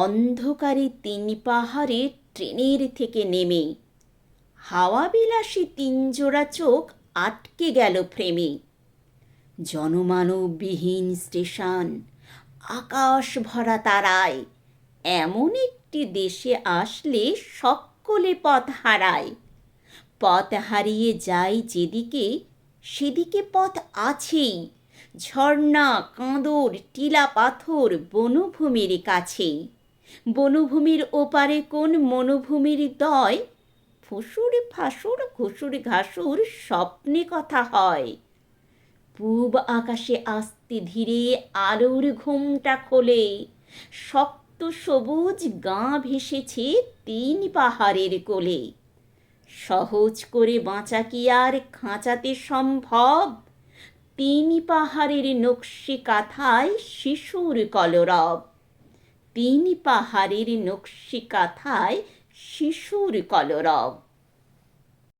অন্ধকারে তিন পাহাড়ে ট্রেনের থেকে নেমে। হাওয়া বিলাসী তিনজোড়া চোখ আটকে গেল ফ্রেমে জনমানববিহীন স্টেশন, আকাশ ভরা তারায়, এমন একটি দেশে আসলে সকলে পথ হারায়। পথ হারিয়ে যায় যেদিকে, সেদিকে পথ আছেই। ঝর্ণা, কাঁদর, টিলা পাথর বনভূমির কাছেই। বনভূমির ওপারে কোন মনোভূমির দয়? ফুসুর ফাসুর, ঘুসুর ঘাসুর, স্বপ্নে কথা হয়। পূব আকাশে আসতে ধীরে আলোর ঘুমটা খোলে। শক্ত সবুজ গা ভেসেছে তিন পাহাড়ের কোলে। সহজ করে বাঁচা কি আর খাঁচাতে সম্ভব? তিন পাহাড়ের নকশি কাঁথায় শিশুর কলরব। তিন পাহাড়ের নকশি কাথায় শিশুর কলরব।